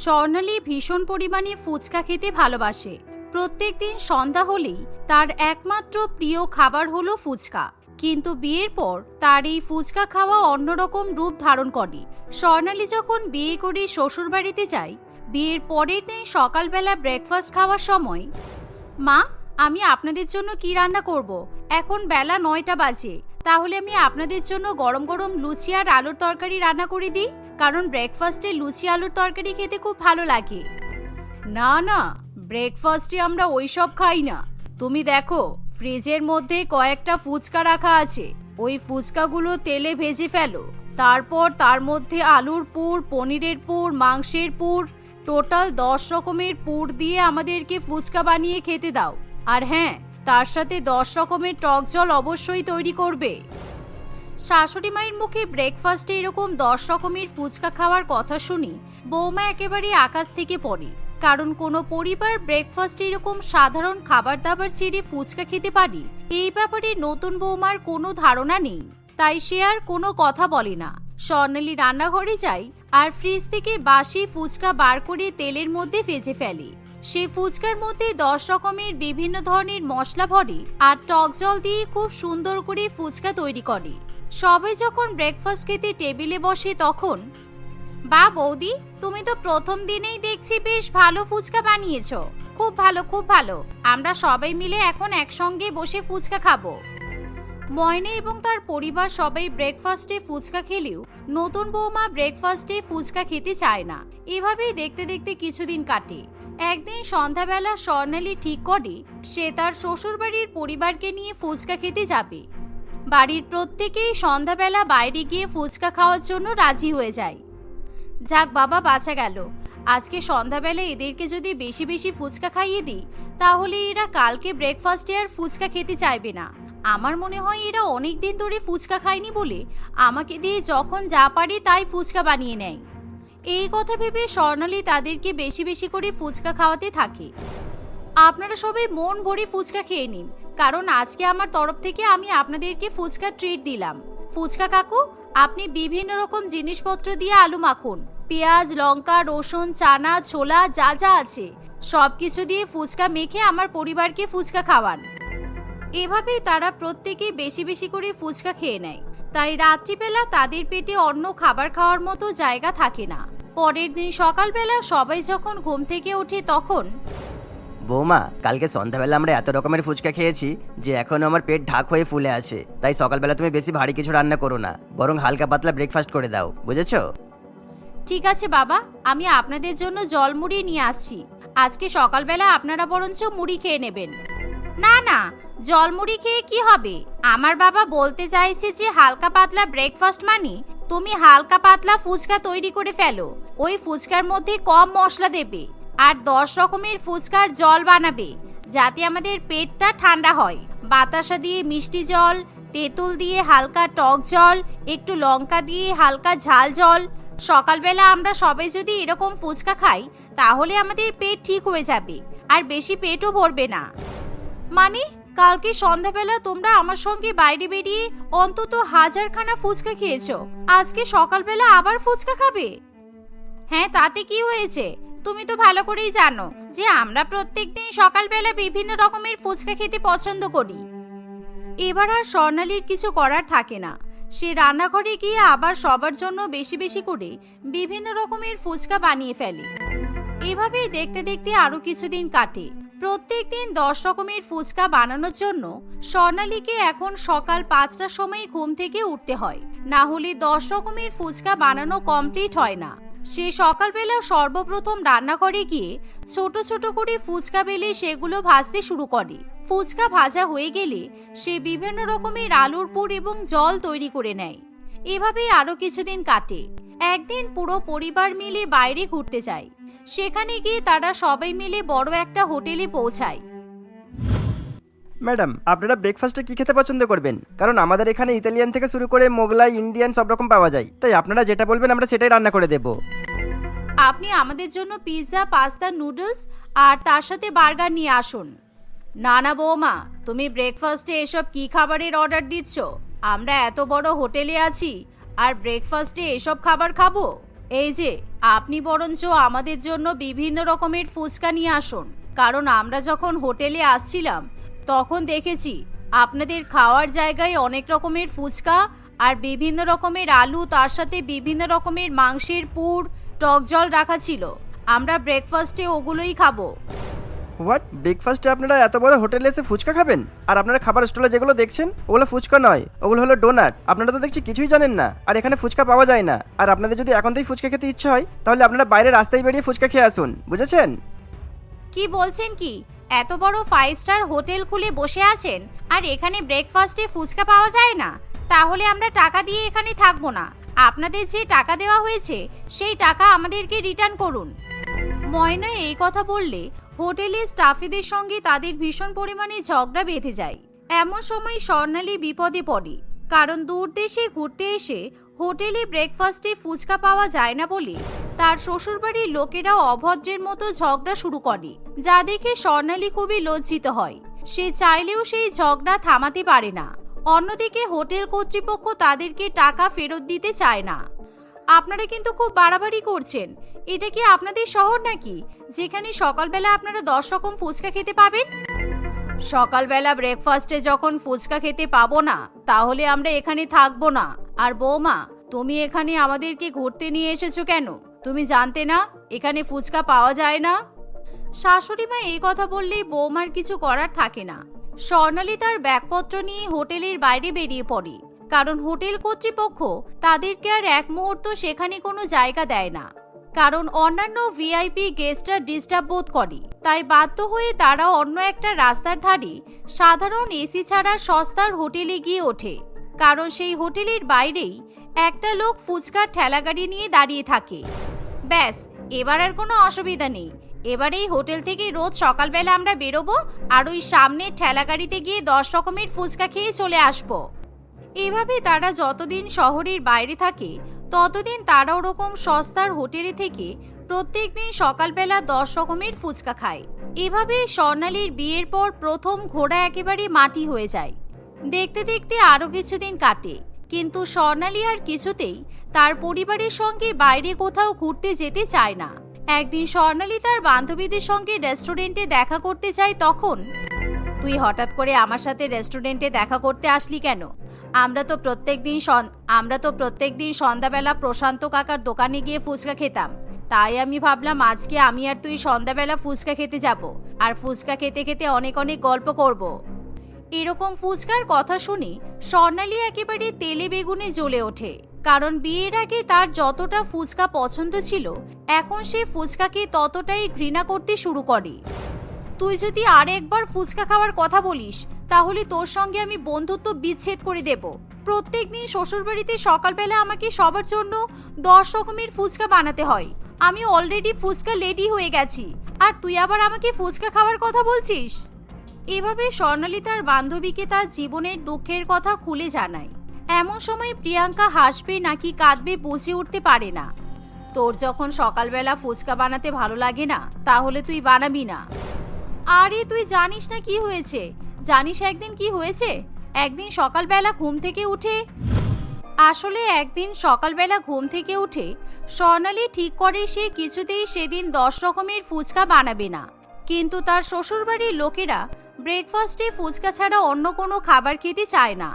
স্বর্ণালী ভীষণ পরিমাণে ফুচকা খেতে ভালোবাসে। প্রত্যেক দিন সন্ধ্যা হলেই তার একমাত্র প্রিয় খাবার হলো ফুচকা। কিন্তু বিয়ের পর তার এই ফুচকা খাওয়া অন্যরকম রূপ ধারণ করে। স্বর্ণালী যখন বিয়ে করে শ্বশুর বাড়িতে যায়, বিয়ের পরের দিন সকালবেলা ব্রেকফাস্ট খাওয়ার সময়, মা, আমি আপনাদের জন্য কি রান্না করব? এখন বেলা নয়টা বাজে। তাহলে আমি আপনাদের জন্য গরম গরম লুচি আর আলুর তরকারি রান্না করে দিই, কারণ ব্রেকফাস্টে লুচি, আলুর তরকারি খেতে খুব ভালো লাগে। না না ব্রেকফাস্টে আমরা ওইসব খাই না। তুমি দেখো ফ্রিজের মধ্যে কয়েকটা ফুচকা রাখা আছে। ওই ফুচকাগুলো তেলে ভেজে ফেলো। তারপর তার মধ্যে আলুর পুর, পনিরের পুর, মাংসের পুর টোটাল দশ রকমের পুর দিয়ে আমাদেরকে ফুচকা বানিয়ে খেতে দাও। আর হ্যাঁ তার সাথে দশ রকমের টক জল অবশ্যই তৈরি করবে। শাশুড়ি মায়ের মুখে ব্রেকফাস্টে এরকম দশ রকমের ফুচকা খাওয়ার কথা শুনি বৌমা একেবারে আকাশ থেকে পড়ে। কারণ কোনো পরিবার ব্রেকফাস্টে এরকম সাধারণ খাবার দাবার ছেড়ে ফুচকা খেতে পারে, এই ব্যাপারে নতুন বৌমার কোনো ধারণা নেই। তাই সে আর কোনো কথা বলে না। স্বর্ণালী রান্নাঘরে যায় আর ফ্রিজ থেকে বাসি ফুচকা বার করে তেলের মধ্যে ভেজে ফেলে। সে ফুচকার মধ্যে দশ রকমের বিভিন্ন ধরনের মশলা ভরে আর টক জল দিয়ে খুব সুন্দর করে ফুচকা তৈরি করে। সবাই যখন ব্রেকফাস্ট খেতে টেবিলে বসে তখন, বা বৌদি, তুমি তো প্রথম দিনেই দেখছি বেশ ভালো ফুচকা বানিয়েছো। খুব ভালো খুব ভালো। আমরা সবাই মিলে এখন একসঙ্গে বসে ফুচকা খাব। ময়না এবং তার পরিবার সবাই ব্রেকফাস্টে ফুচকা খেলেও নতুন বৌমা ব্রেকফাস্টে ফুচকা খেতে চায় না। এভাবেই দেখতে দেখতে কিছুদিন কাটে। একদিন সন্ধ্যাবেলা স্বর্ণালী ঠিক করে সে তার শ্বশুরবাড়ির পরিবারকে নিয়ে ফুচকা খেতে যাবে। বাড়ির প্রত্যেকেই সন্ধ্যাবেলা বাইরে গিয়ে ফুচকা খাওয়ার জন্য রাজি হয়ে যায়। যাক বাবা, বাঁচা গেল। আজকে সন্ধ্যাবেলা এদেরকে যদি বেশি বেশি ফুচকা খাইয়ে দিই, তাহলে এরা কালকে ব্রেকফাস্টে আর ফুচকা খেতে চাইবে না। আমার মনে হয় এরা অনেক দিন ধরে ফুচকা খায়নি বলে আমাকে দিয়ে যখন যা পারে তাই ফুচকা বানিয়ে নেয়। এই কথা ভেবে স্বর্ণালী তাদেরকে বেশি বেশি করে ফুচকা খাওয়াতে থাকে। আপনারা সবাই মন ভরে ফুচকা খেয়ে নিন, কারণ আজকে আমার তরফ থেকে আমি আপনাদেরকে ফুচকা ট্রিট দিলাম। ফুচকা কাকু, আপনি বিভিন্ন রকম জিনিসপত্র দিয়ে আলু মাখুন। পেঁয়াজ, লঙ্কা, রসুন, চানা, ছোলা, যা যা আছে সব কিছু দিয়ে ফুচকা মেখে আমার পরিবারকে ফুচকা খাওয়ান। এভাবেই তারা প্রত্যেকে বেশি বেশি করে ফুচকা খেয়ে নেয়। তাই রাত্রিবেলা তাদের পেটে অন্য খাবার খাওয়ার মতো জায়গা থাকে না। পরের দিন সকালবেলা সবাই যখন ঘুম থেকে ওঠে তখন বৌমা কালকে সন্ধ্যাবেলা আমরা এত রকমের ফুচকা খেয়েছি যে এখনও আমার পেট ঢাক হয়ে ফুলে আছে। তাই সকালবেলা তুমি বেশি ভারী কিছু রান্না করো না বরং হালকা পাতলা ব্রেকফাস্ট করে দাও বুঝেছ? ঠিক আছে বাবা আমি আপনাদের জন্য জল মুড়ি নিয়ে আসছি। আজকে সকালবেলা আপনারা বরঞ্চ মুড়ি খেয়ে নেবেন। না না জল মুড়ি খেয়ে কি হবে? আমার বাবা বলতে চাইছে যে হালকা পাতলা ব্রেকফাস্ট মানে তুমি হালকা পাতলা ফুচকা তৈরি করে ফেলো। ওই ফুচকার মধ্যে কম মশলা দেবে আর দশ রকমের ফুচকার জল বানাবে, যাতে আমাদের পেটটা ঠান্ডা হয়। বাতাসা দিয়ে মিষ্টি জল, তেঁতুল দিয়ে হালকা টক জল, একটু লঙ্কা দিয়ে হালকা ঝাল জল। সকালবেলা আমরা সবাই যদি এরকম ফুচকা খাই, তাহলে আমাদের পেট ঠিক হয়ে যাবে আর বেশি পেটও ভরবে না। মানে? কালকে সন্ধ্যাবেলা তোমরা আমার সঙ্গে বাইরে বেরিয়ে অন্তত হাজারখানা ফুচকা খেয়েছো। আজকে সকালবেলা আবার ফুচকা খাবে? হ্যাঁ তাতে কি হয়েছে? তুমি তো ভালো করেই জানো যে আমরা প্রত্যেকদিন সকালবেলা বিভিন্ন রকমের ফুচকা খেতে পছন্দ করি। এবার আর স্বর্ণালীর কিছু করার থাকে না। সে রান্নাঘরে গিয়ে আবার সবার জন্য বেশি বেশি করে বিভিন্ন রকমের ফুচকা বানিয়ে ফেলে। এভাবেই দেখতে দেখতে আরও কিছুদিন কাটে। প্রত্যেক দিন দশ রকমের ফুচকা বানানোর জন্য স্বর্ণালীকে এখন সকাল পাঁচটার সময় ঘুম থেকে উঠতে হয়। না হলে দশ রকমের ফুচকা বানানো কমপ্লিট হয় না। সে সকালবেলা সর্বপ্রথম রান্নাঘরে গিয়ে ছোট ছোট করে ফুচকা বেলে সেগুলো ভাজতে শুরু করে। ফুচকা ভাজা হয়ে গেলে সে বিভিন্ন রকমের আলুর পুর এবং জল তৈরি করে নেয়। এভাবেই আরও কিছুদিন কাটে। একদিন পুরো পরিবার মিলে বাইরে ঘুরতে যায়। সেখানে গিয়ে তারা সবাই মিলে বড় একটা হোটেলে পৌঁছায়। ম্যাডাম আপনারা ব্রেকফাস্টে কি খেতে পছন্দ করবেন? কারণ আমাদের এখানে ইতালিয়ান থেকে শুরু করে মোগলাই ইন্ডিয়ান সব রকম পাওয়া যায়। তাই আপনারা যেটা বলবেন আমরা সেটাই রান্না করে দেব। আপনি আমাদের জন্য পিৎজা পাস্তা নুডলস আর তার সাথে বার্গার নিয়ে আসুন। না না বৌমা তুমি ব্রেকফাস্টে এসব কি খাবারের অর্ডার দিচ্ছ? আমরা এত বড় হোটেলে আছি, আর ব্রেকফাস্টে এসব খাবার খাব? এই যে, আপনি বরঞ্চ আমাদের জন্য বিভিন্ন রকমের ফুচকা নিয়ে আসুন। কারণ আমরা যখন হোটেলে আসছিলাম, তখন দেখেছি আপনাদের খাওয়ার জায়গায় অনেক রকমের ফুচকা আর বিভিন্ন রকমের আলু, তার সাথে বিভিন্ন রকমের মাংসের পুর, টক জল রাখা ছিল। আমরা ব্রেকফাস্টে ওগুলোই খাব। হোয়াট ব্রেকফাস্টে আপনারা এত বড় হোটেলে এসে ফুচকা খাবেন? আর আপনারা খাবার স্টলে যেগুলো দেখছেন, ওগুলো ফুচকা নয়, ওগুলো হলো ডোনাট আপনারা তো দেখছি কিছুই জানেন না, আর এখানে ফুচকা পাওয়া যায় না। আর আপনাদের যদি এখন থেকেই ফুচকা খেতে ইচ্ছে হয়, তাহলে আপনারা বাইরে রাস্তায় বেরিয়ে ফুচকা খেয়ে আসুন, বুঝেছেন? কি বলছেন কি? এত বড় ফাইভ স্টার হোটেল খুলে বসে আছেন, আর এখানে ব্রেকফাস্টে ফুচকা পাওয়া যায় না। তাহলে আমরা টাকা দিয়ে এখানে থাকব না। আপনাদের যে টাকা দেওয়া হয়েছে, সেই টাকা আমাদেরকে রিটার্ন করুন। ময়না এই কথা বললে হোটেলের স্টাফেদের সঙ্গে তাদের ভীষণ পরিমাণে ঝগড়া বেঁধে যায়। এমন সময় স্বর্ণালী বিপদে পড়ে, কারণ দূর দেশে ঘুরতে এসে হোটেলে ব্রেকফাস্টে ফুচকা পাওয়া যায় না বলে তার শ্বশুরবাড়ির লোকেরা অভদ্রের মতো ঝগড়া শুরু করে, যা দেখে স্বর্ণালী খুবই লজ্জিত হয়। সে চাইলেও সেই ঝগড়া থামাতে পারে না। অন্যদিকে হোটেল কর্তৃপক্ষ তাদেরকে টাকা ফেরত দিতে চায় না। আপনারা কিন্তু খুব বাড়াবাড়ি করছেন। এটা কি আপনাদের শহর নাকি? যেখানে সকালবেলা আপনারা দশ রকম ফুচকা খেতে পাবেন? সকালবেলা ব্রেকফাস্টে যখন ফুচকা খেতে পাবো না, তাহলে আমরা এখানে থাকব না। আর বৌমা, তুমি এখানে আমাদেরকে ঘুরতে নিয়ে এসেছ কেন? তুমি জানতে না এখানে ফুচকা পাওয়া যায় না? শাশুড়ি মা এই কথা বললেই বৌমার কিছু করার থাকে না। স্বর্ণালী তার ব্যাগপত্র নিয়ে হোটেলের বাইরে বেরিয়ে পড়ে। কারণ হোটেল কর্তৃপক্ষ তাদেরকে আর এক মুহূর্ত সেখানে কোনো জায়গা দেয় না। কারণ অন্যান্য ভিআইপি গেস্টরা ডিস্টার্ব বোধ করে। তাই বাধ্য হয়ে তারা অন্য একটা রাস্তার ধারে সাধারণ এসি ছাড়া সস্তার হোটেলে গিয়ে ওঠে। কারণ সেই হোটেলের বাইরেই একটা লোক ফুচকার ঠেলাগাড়ি নিয়ে দাঁড়িয়ে থাকে। ব্যাস, এবার আর কোনো অসুবিধা নেই। এবার এই হোটেল থেকে রোজ সকালবেলা আমরা বেরোবো আর ওই সামনের ঠেলাগাড়িতে গিয়ে দশ রকমের ফুচকা খেয়ে চলে আসব। এভাবে তারা যতদিন শহরের বাইরে থাকে, ততদিন তারা ওরকম সস্তার হোটেলে থেকে প্রত্যেকদিন সকালবেলা দশ রকমের ফুচকা খায়। এভাবে স্বর্ণালীর বিয়ের পর প্রথম ঘোড়া একেবারে মাটি হয়ে যায়। দেখতে দেখতে আরও কিছুদিন কাটে, কিন্তু স্বর্ণালী আর কিছুতেই তার পরিবারের সঙ্গে বাইরে কোথাও ঘুরতে যেতে চায় না। একদিন স্বর্ণালী তার বান্ধবীদের সঙ্গে রেস্টুরেন্টে দেখা করতে চায় তখন, তুই হঠাৎ করে আমার সাথে রেস্টুরেন্টে দেখা করতে আসলি কেন? আমরা তো প্রত্যেকদিন সন- আমরা তো প্রত্যেক দিন সন্ধ্যাবেলা প্রশান্ত কাকার দোকানে গিয়ে ফুচকা খেতাম। তাই আমি ভাবলাম আজকে আমি আর তুই সন্ধ্যাবেলা ফুচকা খেতে যাব, আর ফুচকা খেতে খেতে অনেক অনেক গল্প করব। এরকম ফুচকার কথা শুনে স্বর্ণালী একেবারে তেলে বেগুনে জ্বলে ওঠে, কারণ বিয়ের আগে তার যতটা ফুচকা পছন্দ ছিল, এখন সে ফুচকাকে ততটাই ঘৃণা করতে শুরু করে। তুই যদি আর একবার ফুচকা খাওয়ার কথা বলিস, তাহলে তোর সঙ্গে আমি বন্ধুত্ব বিচ্ছেদ করে দেব। প্রত্যেকদিন শ্বশুরবাড়িতে সকালবেলা আমাকে সবার জন্য দশ রকমের ফুচকা বানাতে হয়। আমি অলরেডি ফুচকা লেডি হয়ে গেছি। আর তুই আবার আমাকে ফুচকা খাওয়ার কথা বলছিস? এভাবে স্বর্ণালী তার বান্ধবীকে তার জীবনের দুঃখের কথা খুলে জানায়। এমন সময় প্রিয়াঙ্কা হাসবে নাকি কাঁদবে বুঝে উঠতে পারে না। তোর যখন সকালবেলা ফুচকা বানাতে ভালো লাগে না, তাহলে তুই বানাবি না। আরে, তুই জানিস না কি হয়েছে? জানিস একদিন কি হয়েছে? একদিন সকালবেলা ঘুম থেকে উঠে আসলে একদিন সকালবেলা ঘুম থেকে উঠে স্বর্ণালী ঠিক করে সে কিছুতেই সেদিন দশ রকমের ফুচকা বানাবে না। কিন্তু তার শ্বশুরবাড়ির লোকেরা ব্রেকফাস্টে ফুচকা ছাড়া অন্য কোনো খাবার খেতে চায় না।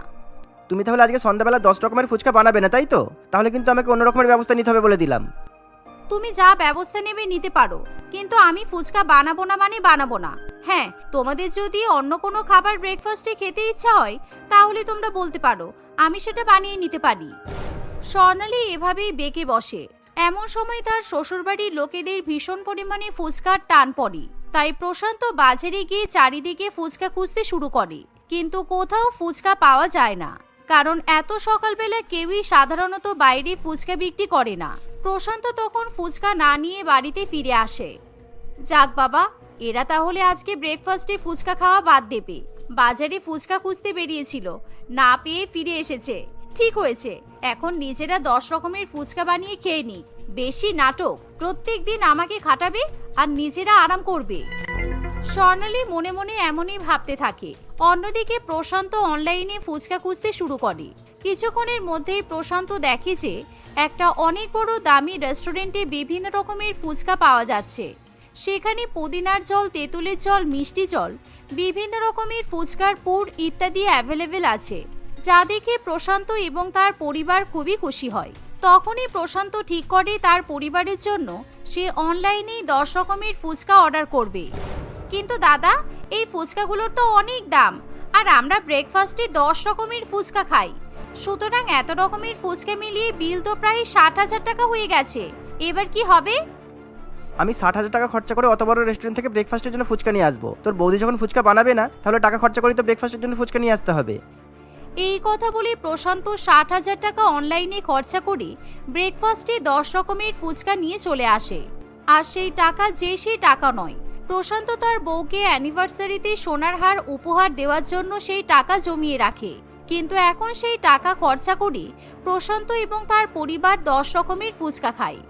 তুমি তাহলে আজকে সন্ধ্যাবেলা দশ রকমের ফুচকা বানাবে না, তাই তো? তাহলে কিন্তু আমাকে অন্য রকমের ব্যবস্থা নিতে হবে বলে দিলাম। তুমি যা ব্যবস্থা নেবে নিতে পারো। কিন্তু আমি ফুচকা বানাবো না মানে বানাবো না। হ্যাঁ তোমাদের যদি অন্য কোনো খাবার ব্রেকফাস্টে খেতে ইচ্ছা হয়, তাহলে তোমরা বলতে পারো, আমি সেটা বানিয়ে নিতে পারি। স্বর্ণালী এভাবেই বেঁকে বসে। এমন সময় তার শ্বশুরবাড়ির লোকেদের ভীষণ পরিমাণে ফুচকার টান পড়ে। তাই প্রশান্ত বাজারে গিয়ে চারিদিকে ফুচকা খুঁজতে শুরু করে। কিন্তু কোথাও ফুচকা পাওয়া যায় না। কারণ এত সকালবেলা কেউই সাধারণত বাইরে ফুচকা বিক্রি করে না। প্রশান্ত তখন ফুচকা না নিয়ে বাড়িতে ফিরে আসে। যাক বাবা, এরা তাহলে আজকে ব্রেকফাস্টে ফুচকা খাওয়া বাদ দেবে। বাজারে ফুচকা খুঁজতে বেরিয়েছিল, না পেয়ে ফিরে এসেছে। ঠিক হয়েছে, এখন নিজেরা দশ রকমের ফুচকা বানিয়ে খেয়ে নি বেশি নাটক, প্রত্যেক দিন আমাকে খাটাবে আর নিজেরা আরাম করবে। স্বর্ণালী মনে মনে এমনই ভাবতে থাকে। অন্যদিকে প্রশান্ত অনলাইনে ফুচকা খুঁজতে শুরু করে। কিছুক্ষণের মধ্যেই প্রশান্ত দেখে যে একটা অনেক বড় দামি রেস্টুরেন্টে বিভিন্ন রকমের ফুচকা পাওয়া যাচ্ছে। সেখানে পুদিনার জল, তেঁতুলের জল, মিষ্টি জল, বিভিন্ন রকমের ফুচকার পুর ইত্যাদি অ্যাভেলেবেল আছে, যা দেখে প্রশান্ত এবং তার পরিবার খুবই খুশি হয়। তখনই প্রশান্ত ঠিক করে তার পরিবারের জন্য সে অনলাইনেই দশ রকমের ফুচকা অর্ডার করবে। কিন্তু দাদা, এই ফুচকাগুলোর তো অনেক দাম, আর আমরা ব্রেকফাস্টে দশ রকমের ফুচকা খাই। সুতরাং এত রকমের ফুচকা মিলিয়ে বিল তো প্রায় ষাট হাজার টাকা হয়ে গেছে। এবার কি হবে? আমি ষাট হাজার টাকা খরচা করে অত বড় রেস্টুরেন্ট থেকে ব্রেকফাস্টের জন্য ফুচকা নিয়ে আসব। তোর বৌদি যখন ফুচকা বানাবে না তাহলে টাকা খরচা করে তো ব্রেকফাস্টের জন্য ফুচকা নিয়ে আসতে হবে। এই কথা বলে প্রশান্ত ষাট হাজার টাকা অনলাইনে খরচা করে ব্রেকফাস্টে দশ রকমের ফুচকা নিয়ে চলে আসে। আর সেই টাকা যে সেই টাকা নয়। প্রশান্ত তার বউকে অ্যানিভার্সারিতে সোনার হার উপহার দেওয়ার জন্য সেই টাকা জমিয়ে রাখে। কিন্তু এখন সেই টাকা খরচা করে প্রশান্ত এবং তার পরিবার দশ রকমের ফুচকা খায়।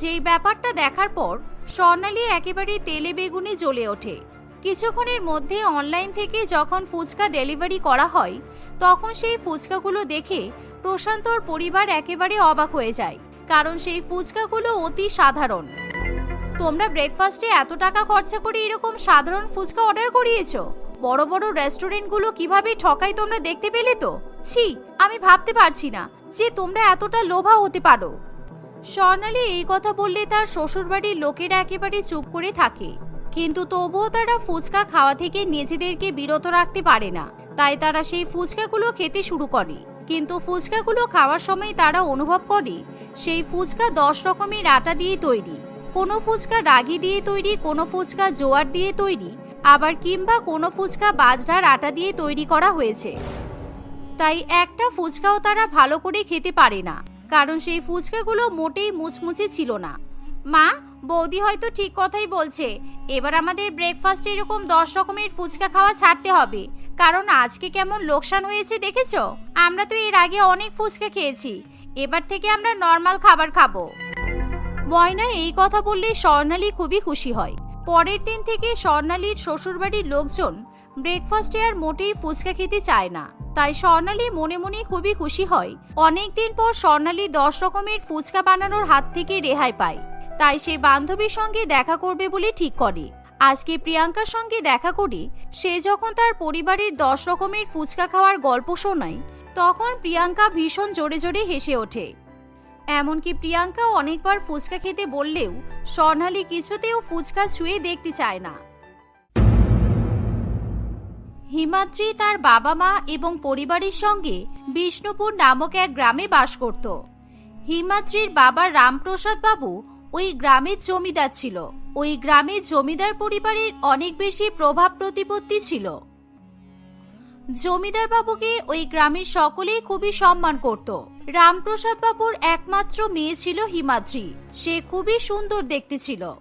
যেই ব্যাপারটা দেখার পর স্বর্ণালী একেবারে তেলে বেগুনে জ্বলে ওঠে। কিছুক্ষণের মধ্যে অনলাইন থেকে যখন ফুচকা ডেলিভারি করা হয়, তখন সেই ফুচকাগুলো দেখে প্রশান্তর পরিবার একেবারে অবাক হয়ে যায়, কারণ সেই ফুচকাগুলো অতি সাধারণ। তোমরা ব্রেকফাস্টে এত টাকা খরচা করে এরকম সাধারণ ফুচকা অর্ডার করিয়েছো? বড় বড় রেস্টুরেন্টগুলো কীভাবে ঠকাই তোমরা দেখতে পেলে তো? ছি, আমি ভাবতে পারছি না যে তোমরা এতটা লোভা হতে পারো। স্বর্ণালী এই কথা বললে তার শ্বশুরবাড়ির লোকেরা একেবারে চুপ করে থাকে। কিন্তু তবুও তারা ফুচকা খাওয়া থেকে নিজেদেরকে বিরত রাখতে পারে না। তাই তারা সেই ফুচকাগুলো খেতে শুরু করে। কিন্তু ফুচকাগুলো খাওয়ার সময় তারা অনুভব করে, সেই ফুচকা দশ রকমের আটা দিয়ে তৈরি। কোনো ফুচকা রাগি দিয়ে তৈরি, কোনো ফুচকা জোয়ার দিয়ে তৈরি। আবার কিংবা কোনো ফুচকা বাজরার আটা দিয়ে তৈরি করা হয়েছে। তাই একটা ফুচকাও তারা ভালো করে খেতে পারে না, কারণ সেই ফুচকাগুলো মোটেই মুচমুচে ছিল না। মা, বৌদি হয়তো ঠিক কথাই বলছে, এবার আমাদের ব্রেকফাস্টে এরকম দশ রকমের ফুচকা খাওয়া ছাড়তে হবে, কারণ আজকে কেমন লোকসান হয়েছে দেখেছ? আমরা তো এর আগে অনেক ফুচকা খেয়েছি, এবার থেকে আমরা নর্মাল খাবার খাব। ময়না এই কথা বললে স্বর্ণালী খুবই খুশি হয়। পরের দিন থেকে স্বর্ণালীর শ্বশুরবাড়ির লোকজন ব্রেকফাস্টে আর মোটেই ফুচকা খেতে চায় না। তাই স্বর্ণালী মনে মনে খুবই খুশি হয়। অনেকদিন পর স্বর্ণালী দশ রকমের ফুচকা বানানোর হাত থেকে রেহাই পায়। তাই সে বান্ধবীর সঙ্গে দেখা করবে বলে ঠিক করে। আজকে প্রিয়াঙ্কার সঙ্গে দেখা করে সে যখন তার পরিবারের দশ রকমের ফুচকা খাওয়ার গল্প শোনায়, তখন প্রিয়াঙ্কা ভীষণ জোরে জোরে হেসে ওঠে। এমনকি প্রিয়াঙ্কাও অনেকবার ফুচকা খেতে বললেও স্বর্ণালী কিছুতেও ফুচকা ছুঁয়ে দেখতে চায় না। হিমাদ্রি তার বাবা মা এবং পরিবারের সঙ্গে বিষ্ণুপুর নামক এক গ্রামে বাস করত। হিমাদ্রির বাবা রামপ্রসাদ বাবু ওই গ্রামের জমিদার ছিল। ওই গ্রামের জমিদার পরিবারের অনেক বেশি প্রভাব প্রতিপত্তি ছিল। জমিদার বাবুকে ওই গ্রামের সকলেই খুবই সম্মান করত। রামপ্রসাদ বাবুর একমাত্র মেয়ে ছিল হিমাদ্রি। সে খুবই সুন্দর দেখতে ছিল।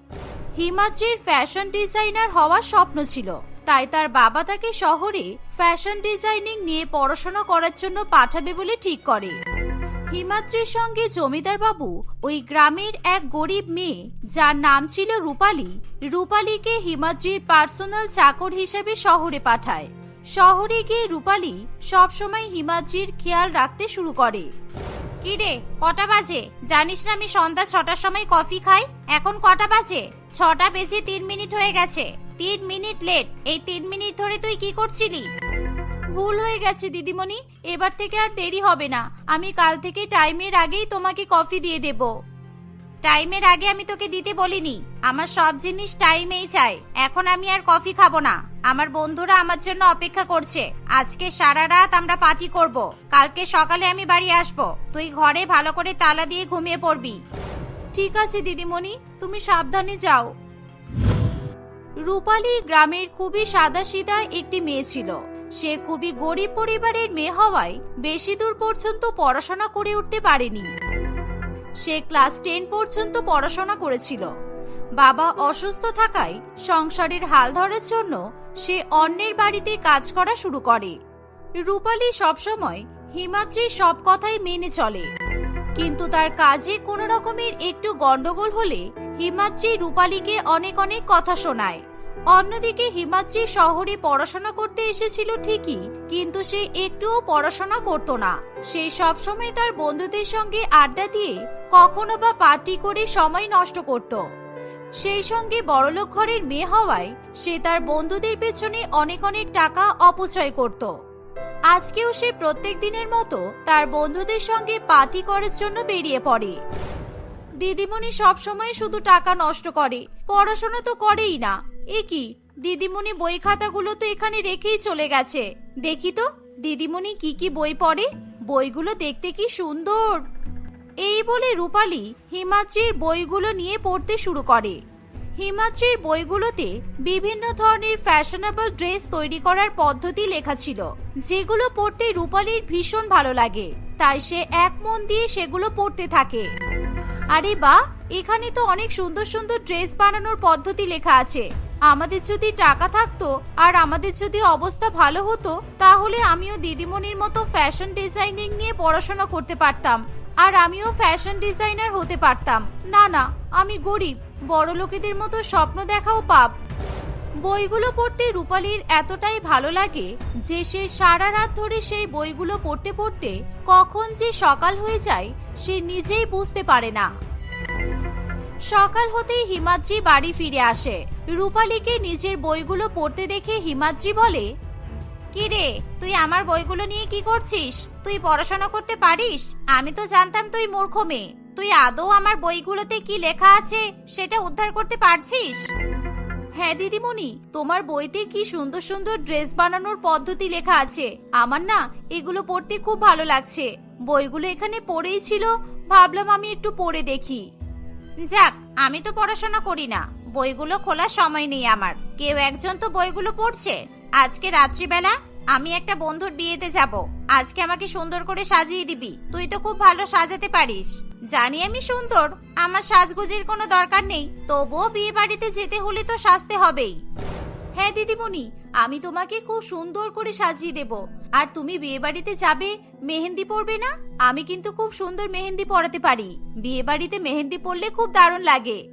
হিমাদ্রির ফ্যাশন ডিজাইনার হওয়ার স্বপ্ন ছিল। তাই তার বাবা তাকে শহরে ফ্যাশন ডিজাইনিং নিয়ে পড়াশোনা করার জন্য পাঠাবে বলে ঠিক করে। হিমাদ্রির সঙ্গে জমিদার বাবু ওই গ্রামের এক গরিব মেয়ে, যার নাম ছিল রূপালী, রূপালীকে হিমাদ্রির পার্সোনাল চাকর হিসেবে শহরে পাঠায়। শহরে গিয়ে রূপালী সবসময় হিমাদ্রির খেয়াল রাখতে শুরু করে। কি রে, কটা বাজে? জানিস না আমি সন্ধ্যা ছটার সময় কফি খাই? এখন কটা বাজে? ছটা বেজে তিন মিনিট হয়ে গেছে। তিন মিনিট লেট। এই তিন মিনিট ধরে তুই কি করছিলি? ভুল হয়ে গেছে দিদিমণি। এবার থেকে আর দেরি হবে না। আমি কাল থেকে টাইমের আগেই তোমাকে কফি দিয়ে দেব। টাইমের আগে আমি তোকে দিতে বলিনি। আমার সব জিনিস টাইমেই চাই। এখন আমি আর কফি খাব না। আমার বন্ধুরা আমার জন্য অপেক্ষা করছে। আজকে সারা রাত আমরা পার্টি করব। কালকে সকালে আমি বাড়ি আসব। তুই ঘরে ভালো করে তালা দিয়ে ঘুমিয়ে পড়বি। ঠিক আছে, দিদিমণি, তুমি সাবধানে যাও। রূপালী গ্রামের খুবই সাদাসিধা একটি মেয়ে ছিল। সে খুবই গরিব পরিবারের মেয়ে হওয়ায় বেশি দূর পর্যন্ত পড়াশোনা করে উঠতে পারেনি। সে ক্লাস টেন পর্যন্ত পড়াশোনা করেছিল। বাবা অসুস্থ থাকায় সংসারের হাল ধরার জন্য সে অন্যের বাড়িতে কাজ করা শুরু করে। রূপালী সবসময় হিমাদ্রির সব কথাই মেনে চলে। কিন্তু তার কাজে কোনো রকমের একটু গন্ডগোল হলে হিমাদ্রি রূপালীকে অনেক অনেক কথা শোনায়। অন্যদিকে হিমাদ্রি শহরে পড়াশোনা করতে এসেছিল ঠিকই, কিন্তু সে একটুও পড়াশোনা করত না। সে সবসময় তার বন্ধুদের সঙ্গে আড্ডা দিয়ে কখনো বা পার্টি করে সময় নষ্ট করত। সেই সঙ্গে বড়লোক ঘরের মেয়ে হওয়ায় সে তার বন্ধুদের পেছনে অনেক অনেক টাকা অপচয় করত। আজকেও সে প্রত্যেক দিনের মতো তার বন্ধুদের সঙ্গে পার্টি করার জন্য বেরিয়ে পড়ে। দিদিমণি সবসময় শুধু টাকা নষ্ট করে, পড়াশোনা তো করেই না। এ কি, দিদিমণি বই খাতাগুলো তো এখানে রেখেই চলে গেছে। দেখি তো, দিদিমণি কি কি বই পড়ে? বইগুলো দেখতে কি সুন্দর! এই বলে রূপালী হিমাদ্রির বইগুলো নিয়ে পড়তে শুরু করে। হিমাদ্রির বইগুলোতে বিভিন্ন ধরনের ফ্যাশনেবল ড্রেস তৈরি করার পদ্ধতি লেখা ছিল, যেগুলো পড়তে রূপালীর ভীষণ ভালো লাগে, তাই সে এক মন দিয়ে সেগুলো পড়তে থাকে। আরে বা, এখানে তো অনেক সুন্দর সুন্দর ড্রেস বানানোর পদ্ধতি লেখা আছে। আমাদের যদি টাকা থাকতো আর আমাদের যদি অবস্থা ভালো হতো, তাহলে আমিও দিদিমণির মতো ফ্যাশন ডিজাইনিং নিয়ে পড়াশোনা করতে পারতাম। আর আমিও ফ্যাশন ডিজাইনার হতে পারতাম। না না, আমি গরিব, বড় লোকেদের মতো স্বপ্ন দেখাও পাপ। বইগুলো পড়তে রূপালীর এতটাই ভালো লাগে যে সে সারা রাত ধরে সেই বইগুলো পড়তে পড়তে কখন যে সকাল হয়ে যায়, সে নিজেই বুঝতে পারে না। সকাল হতেই হিমাদ্রি বাড়ি ফিরে আসে। রূপালীকে নিজের বইগুলো পড়তে দেখে হিমাদ্রি বলে কি রে? তুই আমার বইগুলো নিয়ে কি করছিস? তুই পড়াশোনা করতে পারিস? আমি তো জানতাম তুই মূর্খ মেয়ে। তুই আদৌ আমার বইগুলোতে কি লেখা আছে সেটা উদ্ধার করতে পারছিস? হ্যাঁ দিদিমণি তোমার বইতে কি সুন্দর সুন্দর ড্রেস বানানোর পদ্ধতি লেখা আছে। আমার না এগুলো পড়তে খুব ভালো লাগছে। বইগুলো এখানে পড়েই ছিল ভাবলাম আমি একটু পড়ে দেখি। যাক আমি তো পড়াশোনা করি না। বইগুলো খোলার সময় নেই আমার। কেউ একজন তো বইগুলো পড়ছে। আজকে রাত্রিবেলা আমি একটা বন্ধুর বিয়েতে যাব। আজকে আমাকে সুন্দর করে সাজিয়ে দিবি। তুই তো খুব ভালো সাজাতে পারিস। জানি আমি সুন্দর, আমার সাজগুজের কোনো দরকার নেই। তবুও বিয়ে বাড়িতে যেতে হলে তো সাজতে হবেই। হ্যাঁ দিদিমণি, আমি তোমাকে খুব সুন্দর করে সাজিয়ে দেব। আর তুমি বিয়ে বাড়িতে যাবে, মেহেন্দি পরবে না? আমি কিন্তু খুব সুন্দর মেহেন্দি পরাতে পারি। বিয়ে বাড়িতে মেহেন্দি পরলে খুব দারুণ লাগে।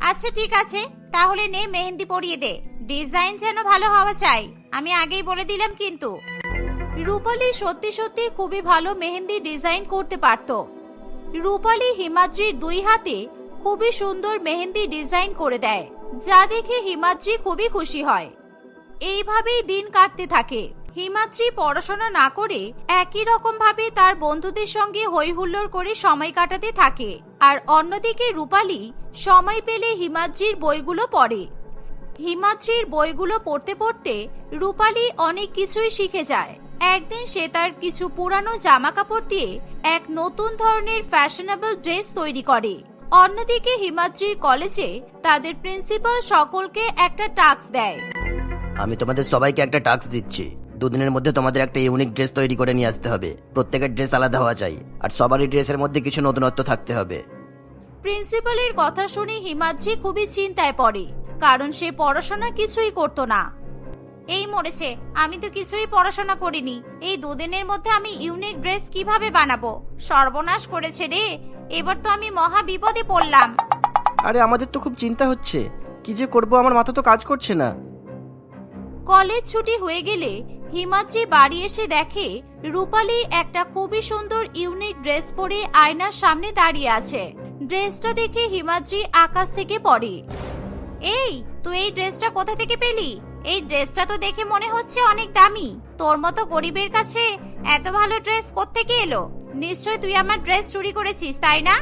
আচ্ছা ঠিক আছে। তাহলে নে মেহেন্দি পরিয়ে দে। ডিজাইন যেন ভালো হওয়া চাই। আমি আগেই বলে দিলাম কিন্তু। রূপালী সত্যি সত্যি খুবই ভালো মেহেন্দি ডিজাইন করতে পারত। রূপালী হিমাদ্রির দুই হাতে খুবই সুন্দর মেহেন্দি ডিজাইন করে দেয়, যা দেখে হিমাদ্রি খুবই খুশি হয়। এইভাবেই দিন কাটতে থাকে। হিমাদ্রি পড়াশোনা না করে একই রকম ভাবে তার বন্ধুদের সঙ্গে হই হুল্লোড় করে সময় কাটাতে থাকে। আর অন্যদিকে রূপালী সময় পেলে হিমাদ্রির বইগুলো পড়ে। হিমাদ্রির বইগুলো পড়তে পড়তে রূপালী অনেক কিছুই শিখে যায়। একদিন সে তার কিছু পুরানো জামা কাপড় দিয়ে এক নতুন ধরনের ফ্যাশনেবল ড্রেস তৈরি করে। অন্যদিকে হিমাদ্রির কলেজে তাদের প্রিন্সিপাল সকলকে একটা টাস্ক দেয়। আমি তোমাদের সবাইকে একটা টাস্ক দিচ্ছি। দুদিনের মধ্যে তোমাদের একটা ইউনিক ড্রেস তৈরি করে নিয়ে আসতে হবে। প্রত্যেকের ড্রেস আলাদা হওয়া চাই আর সবারই ড্রেসের মধ্যে কিছু নতুনত্ব থাকতে হবে। প্রিন্সিপালের কথা শুনে হিমাদ্রি খুবই চিন্তায় পড়ে কারণ সে পড়াশোনা কিছুই করতো না। এই মরেছে আমি তো কিছুই পড়াশোনা করিনি এই দুদিনের মধ্যে আমি ইউনিক ড্রেস কীভাবে বানাবো? সর্বনাশ করেছে রে এবার তো আমি মহা বিপদে পড়লাম। আরে আমাদের তো খুব চিন্তা হচ্ছে কি যে করব আমার মাথা তো কাজ করছে না। কলেজ ছুটি হয়ে গেলে হিমাদ্রি বাড়ি এসে দেখে রূপালি একটা খুবই সুন্দর ইউনিক ড্রেস পরে আয়নার সামনে দাঁড়িয়ে আছে। ড্রেসটা দেখে হিমাদ্রি আকাশ থেকে পড়ে। এই, তুই এই ড্রেসটা কোথা থেকে পেলি? এই ড্রেসটা তো দেখে মনে হচ্ছে অনেক দামি। তোর মতো গরিবের কাছে এত ভালো ড্রেস কোত্থেকে এলো? নিশ্চয় তুই আমার ড্রেস চুরি করেছিস, তাই না?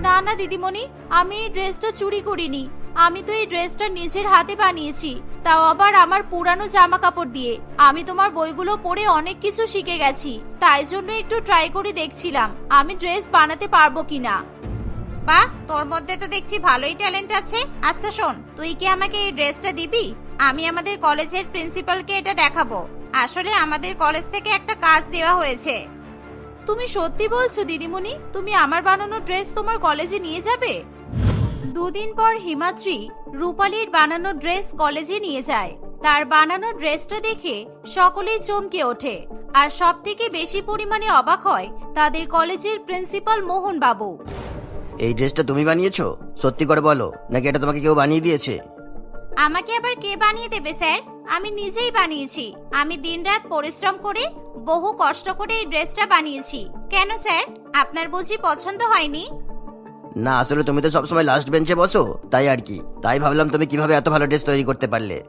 না না, দিদিমণি, আমি এই ড্রেসটা চুরি করিনি। আমি তো এই ড্রেসটা নিজের হাতে বানিয়েছি, তাও আবার আমার পুরানো জামা কাপড় দিয়ে। আমি তোমার বইগুলো পড়ে অনেক কিছু শিখে গেছি, তাই জন্য একটু ট্রাই করে দেখছিলাম, আমি ড্রেস বানাতে পারব কিনা। বাহ তোর মধ্যে তো দেখছি ভালোই ট্যালেন্ট আছে। আচ্ছা শোন, তুই কি আমাকে এই ড্রেসটা দিবি? আমি আমাদের কলেজের প্রিন্সিপালকে এটা দেখাবো। আসলে আমাদের কলেজ থেকে একটা কাজ দেওয়া হয়েছে। তুমি সত্যি বলছো, দিদিমণি? তুমি আমার বানানো ড্রেস তোমার কলেজে নিয়ে যাবে? দুদিন পর হিমাদ্রি রূপালীর বানানো ড্রেস কলেজে নিয়ে যায়। তার বানানো ড্রেসটা দেখে সকলেই চমকে ওঠে। আর সব থেকে বেশি পরিমাণে অবাক হয় তাদের কলেজের প্রিন্সিপাল মোহন বাবু এই ড্রেসটা তুমি বানিয়েছো? সত্যি করে বলো নাকি এটা তোমাকে কেউ বানিয়ে দিয়েছে? আমাকে আবার কে বানিয়ে দেবে স্যার? আমি নিজেই বানিয়েছি। আমি দিনরাত পরিশ্রম করে বহু কষ্ট করে এই ড্রেসটা বানিয়েছি। কেন স্যার? আপনার বুঝি পছন্দ হয়নি? না আসলে তুমি তো সবসময় লাস্ট বেঞ্চে বসো তাই আর কি। তাই ভাবলাম তুমি কীভাবে এত ভালো ড্রেস তৈরি করতে পারলে।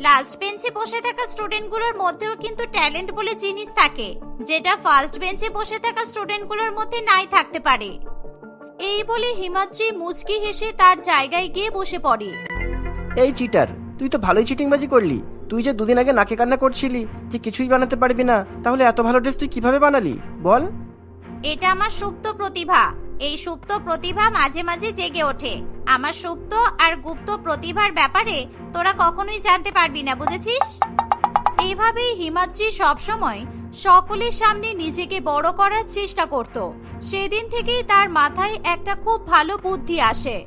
লাস্ট বেঞ্চে বসে থাকা স্টুডেন্টগুলোর মধ্যেও কিন্তু ট্যালেন্ট বলে জিনিস থাকে যেটা ফার্স্ট বেঞ্চে বসে থাকা স্টুডেন্টগুলোর মধ্যে নাই থাকতে পারে। এই বলে হিমাদ্রি মুচকি হেসে তার জায়গায় গিয়ে বসে পড়ে। এই চিটার তুই তো ভালোই চিটিংবাজি করলি। তুই যে দুদিন আগে নাকে কান্না করছিলি যে কিছুই বানাতে পারবি না তাহলে এত ভালো ড্রেস তুই কীভাবে বানালি? বল। এটা আমার সুপ্ত প্রতিভা। এই সুপ্ত প্রতিভা মাঝে মাঝে জেগে ওঠে। আমার সুপ্ত আর গুপ্ত প্রতিভার ব্যাপারে তোরা কখনোই জানতে পারবি না, বুঝেছিস? এইভাবেই হিমাদ্রি সবসময় সকলের সামনে নিজেকে বড় করার চেষ্টা করত। সেদিন থেকেই তার মাথায় একটা খুব ভালো বুদ্ধি আসে।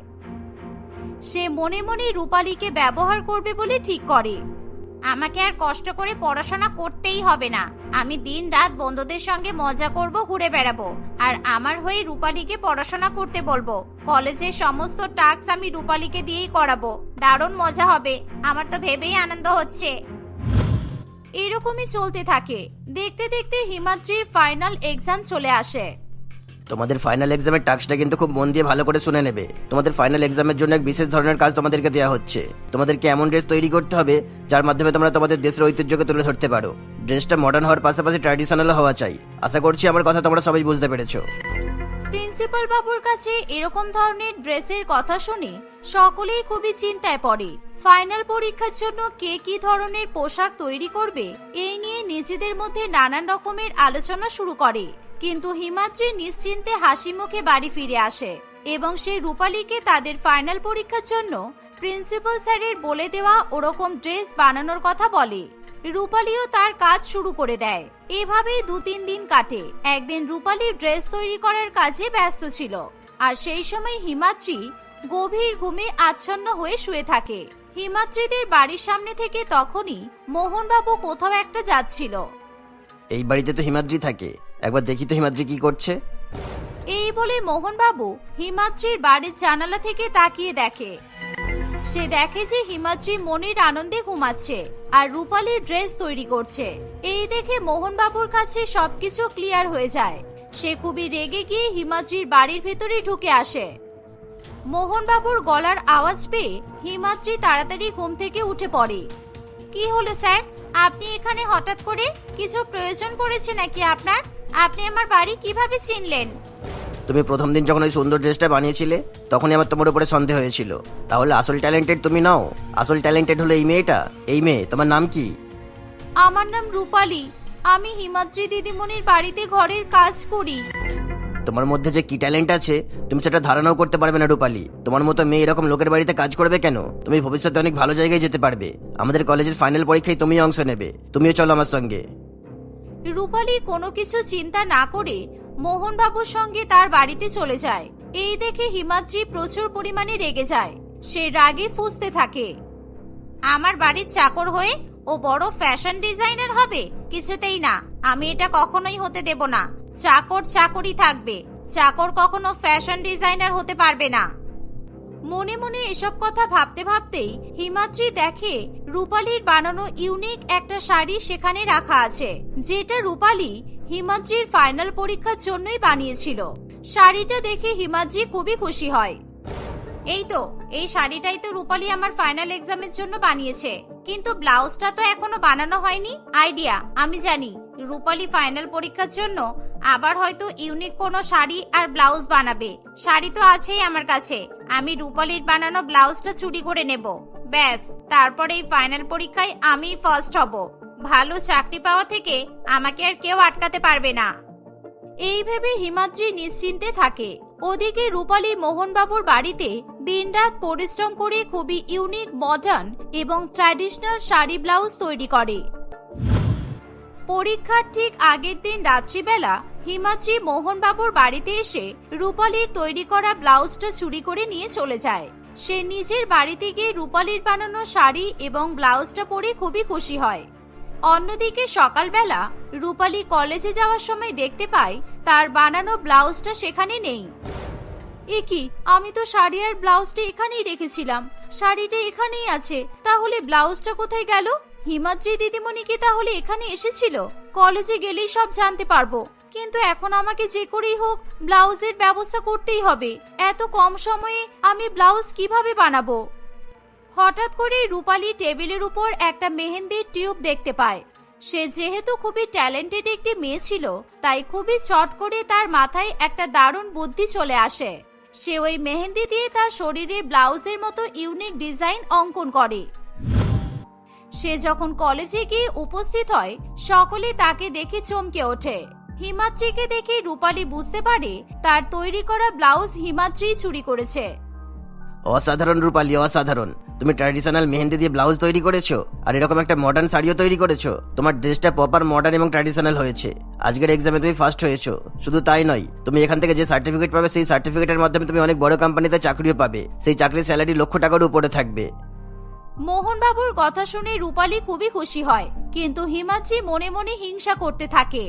সে মনে মনে রূপালীকে ব্যবহার করবে বলে ঠিক করে। আমাকে আর কষ্ট করে পড়াশোনা করতেই হবে না। আমি দিন রাত বন্ধুদের সঙ্গে মজা করব, ঘুরে বেড়াবো। আর আমার হয়ে রূপালীকে পড়াশোনা করতে বলব। কলেজের সমস্ত টাস্ক আমি রূপালীকে দিয়েই করাবো। দারুণ মজা হবে। আমার তো ভেবেই আনন্দ হচ্ছে। এরকমই চলতে থাকে। দেখতে দেখতে হিমাদ্রির ফাইনাল এক্সাম চলে আসে। তোমাদের ফাইনাল এক্সামের টাস্কটা কিন্তু খুব মন দিয়ে ভালো করে শুনে নেবে। তোমাদের ফাইনাল এক্সামের জন্য এক বিশেষ ধরনের কাজ তোমাদেরকে দেওয়া হচ্ছে। তোমাদেরকে এমন ড্রেস তৈরি করতে হবে, যার মাধ্যমে তোমরা তোমাদের দেশের ঐতিহ্যকে তুলে ধরতে পারো। ড্রেসটা মডার্ন হওয়ার পাশাপাশি ট্র্যাডিশনাল হওয়া চাই। আশা করছি আমার কথা তোমরা সবাই বুঝতে পেরেছ। প্রিন্সিপাল বাবুর কাছে এরকম ধরনের ড্রেসের কথা শুনে সকলেই খুবই চিন্তায় পড়ে। ফাইনাল পরীক্ষার জন্য কে কি ধরনের পোশাক তৈরি করবে, এই নিয়ে নিজেদের মধ্যে নানান রকমের আলোচনা শুরু করে। কিন্তু হিমাদ্রি নিশ্চিন্তে হাসি মুখে বাড়ি ফিরে আসে এবং সে রূপালীকে তাদের ফাইনাল পরীক্ষার জন্য প্রিন্সিপাল স্যারের বলে দেওয়া ওরকম ড্রেস বানানোর কথা বলে। রূপালীও তার কাজ শুরু করে দেয়। এভাবেই দু তিন দিন কাটে। একদিন রূপালী ড্রেস তৈরি করার কাজে ব্যস্ত ছিল। আর সেই সময় হিমাদ্রি গভীর ঘুমে আচ্ছন্ন হয়ে শুয়ে থাকে। হিমাদ্রিদের বাড়ির সামনে থেকে তখনই মোহনবাবু কোথাও একটা যাচ্ছিল। এই বাড়িতে তো হিমাদ্রি থাকে। একবার দেখি তো হিমাদ্রি কি করছে। এই বলে মোহনবাবু হিমাদ্রির বাড়ির জানালা থেকে তাকিয়ে দেখে। সে দেখে যে হিমাদ্রি মনের আনন্দে ঘুমাচ্ছে আর রূপালীর ড্রেস তৈরি করছে। এই দেখে মোহনবাবুর কাছে সবকিছু ক্লিয়ার হয়ে যায়। সে খুবই রেগে গিয়ে হিমাদ্রির বাড়ির ভেতরে ঢুকে আসে। মোহনবাবুর গলার আওয়াজ পেয়ে হিমাদ্রি তাড়াতাড়ি ঘুম থেকে উঠে পড়ে। কি হলো স্যার? আপনি এখানে হঠাৎ করে কিছু প্রয়োজন পড়েছে নাকি আপনার? আপনি আমার বাড়ি কীভাবে চিনলেন? তুমি প্রথম দিন যখন ওই সুন্দর ড্রেসটা বানিয়েছিলে তখনই আমার তোমার উপরে সন্দেহ হয়েছিল। তাহলে আসল ট্যালেন্টেড তুমি নাও। আসল ট্যালেন্টেড হলো এই মেয়েটা। এই মেয়ে তোমার নাম কি? আমার নাম রূপালী। আমি হিমাদ্রি দিদিমণির বাড়িতে ঘরের কাজ করি। তোমার মধ্যে যে কি ট্যালেন্ট আছে তুমি সেটা ধারণাও করতে পারবে না রূপালী। তোমার মতো মেয়ে এরকম লোকের বাড়িতে কাজ করবে কেন? তুমি ভবিষ্যতে অনেক ভালো জায়গায় যেতে পারবে। আমাদের কলেজের ফাইনাল পরীক্ষায় তুমি অংশ নেবে। তুমিও চলো আমার সঙ্গে। রূপালী কোনো কিছু চিন্তা না করে মোহনবাবুর সঙ্গে তার বাড়িতে চলে যায়। এই দেখে হিমাদ্রি প্রচুর পরিমাণে রেগে যায়। সে রাগে ফুঁসতে থাকে। আমার বাড়ির চাকর হয়ে ও বড় ফ্যাশন ডিজাইনার হবে কিছুতেই না। আমি এটা কখনোই হতে দেব না। চাকর চাকরই থাকবে। চাকর কখনো ফ্যাশন ডিজাইনার হতে পারবে না। মনে মনে এসব কথা ভাবতে ভাবতেই হিমাদ্রি দেখে রূপালীর বানানো ইউনিক একটা শাড়ি সেখানে রাখা আছে, যেটা রূপালী হিমাদ্রির ফাইনাল পরীক্ষার জন্যই বানিয়েছিল। শাড়িটা দেখে হিমাদ্রি খুবই খুশি হয়। এই তো, এই শাড়িটাই তো রূপালী আমার ফাইনাল এক্সামের জন্য বানিয়েছে, কিন্তু ব্লাউজটা তো এখনও বানানো হয়নি। আইডিয়া, আমি জানি। রূপালী ফাইনাল পরীক্ষার জন্য আবার হয়তো ইউনিক কোনো শাড়ি আর ব্লাউজ বানাবে। শাড়ি তো আছেই আমার কাছে। আমি রূপালীর বানানো ব্লাউজটা চুরি করে নেব। ব্যাস, তারপরে এই ফাইনাল পরীক্ষায় আমি ফার্স্ট হব। ভালো চাকরি পাওয়া থেকে আমাকে আর কেউ আটকাতে পারবে না। এই ভেবে হিমাদ্রি নিশ্চিন্তে থাকে। ওদিকে রূপালী মোহনবাবুর বাড়িতে দিনরাত পরিশ্রম করে খুবই ইউনিক মডার্ন এবং ট্র্যাডিশনাল শাড়ি ব্লাউজ তৈরি করে। পরীক্ষার ঠিক আগের দিন রাত্রিবেলা হিমাদ্রি মোহনবাবুর বাড়িতে এসে রূপালীর তৈরি করা ব্লাউজটা চুরি করে নিয়ে চলে যায়। সে নিজের বাড়িতে গিয়ে রূপালীর বানানো শাড়ি এবং ব্লাউজটা পরে খুবই খুশি হয়। অন্যদিকে সকালবেলা রূপালী কলেজে যাওয়ার সময় দেখতে পায় তার বানানো ব্লাউজটা সেখানে নেই। এ কি, আমি তো শাড়ি আর ব্লাউজটা এখানেই রেখেছিলাম। শাড়িটা এখানেই আছে, তাহলে ব্লাউজটা কোথায় গেল? হিমাদ্রি দিদিমণি কি তাহলে এখানে এসেছিল? কলেজে গেলেই সব জানতে পারব। কিন্তু এখন আমাকে যে করেই হোক, ব্লাউজের ব্যবস্থা করতেই হবে। এত কম সময়ে আমি ব্লাউজ কীভাবে বানাবো? হঠাৎ করে রূপালী টেবিলের উপর একটা মেহেন্দির টিউব দেখতে পায়। সে যেহেতু খুবই ট্যালেন্টেড একটি মেয়ে ছিল, তাই খুবই চট করে তার মাথায় একটা দারুণ বুদ্ধি চলে আসে। সে ওই মেহেন্দি দিয়ে তার শরীরে ব্লাউজের মতো ইউনিক ডিজাইন অঙ্কন করে। সে যখন কলেজে গিয়ে উপস্থিত হয়, সকলে তাকে দেখে চমকে ওঠে। হিমাদ্রিকে দেখে রূপালী বুঝতে পারে, তার তৈরি করা ব্লাউজ হিমাদ্রি চুরি করেছে। অসাধারণ রূপালী, অসাধারণ। তুমি ট্র্যাডিশনাল মেহেন্দি দিয়ে ব্লাউজ তৈরি করেছ, আর এরকম একটা মডার্ন শাড়িও তৈরি করেছ। তোমার ড্রেসটা প্রপার মডার্ন এবং ট্র্যাডিশনাল হয়েছে। আজকের এক্সামে তুমি ফার্স্ট হয়েছো। শুধু তাই নয়, তুমি এখান থেকে যে সার্টিফিকেট পাবে, সেই সার্টিফিকেটের মাধ্যমে তুমি অনেক বড় কোম্পানিতে চাকরিও পাবে। সেই চাকরির স্যালারি লক্ষ টাকার উপরে থাকবে। মোহনবাবুর কথা শুনে রূপালী খুবই খুশি হয়, কিন্তু হিমাদ্রি মনে মনে হিংসা করতে থাকে।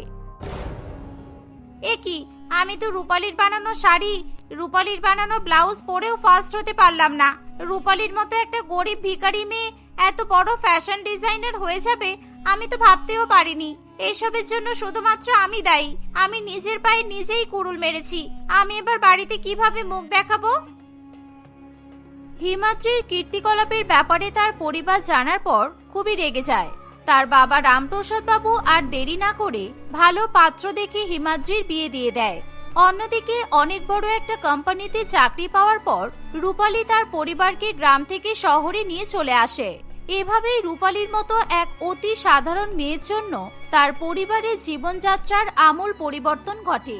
এ কি আমি তো রূপালীর বানানো শাড়ি, রূপালীর বানানো ব্লাউজ পরেও ফার্স্ট হতে পারলাম না। রূপালীর মতো একটা গরিব ভিখারি মেয়ে এত বড় ফ্যাশন ডিজাইনার হয়ে যাবে, আমি তো ভাবতেও পারিনি। এসবের জন্য শুধুমাত্র আমি দায়ী। আমি নিজের পায়ে নিজেই কুড়ুল মেরেছি। আমি এবার বাড়িতে কীভাবে মুখ দেখাবো? হিমাদ্রির কীর্তিকলাপের ব্যাপারে তার পরিবার জানার পর খুবই রেগে যায়। তার বাবা রামপ্রসাদ বাবু আর দেরি না করে ভালো পাত্র দেখে হিমাদ্রির বিয়ে দিয়ে দেয়। অন্যদিকে অনেক বড় একটা কোম্পানিতে চাকরি পাওয়ার পর রূপালী তার পরিবারকে গ্রাম থেকে শহরে নিয়ে চলে আসে। এভাবেই রূপালীর মতো এক অতি সাধারণ মেয়ের জন্য তার পরিবারের জীবনযাত্রার আমূল পরিবর্তন ঘটে।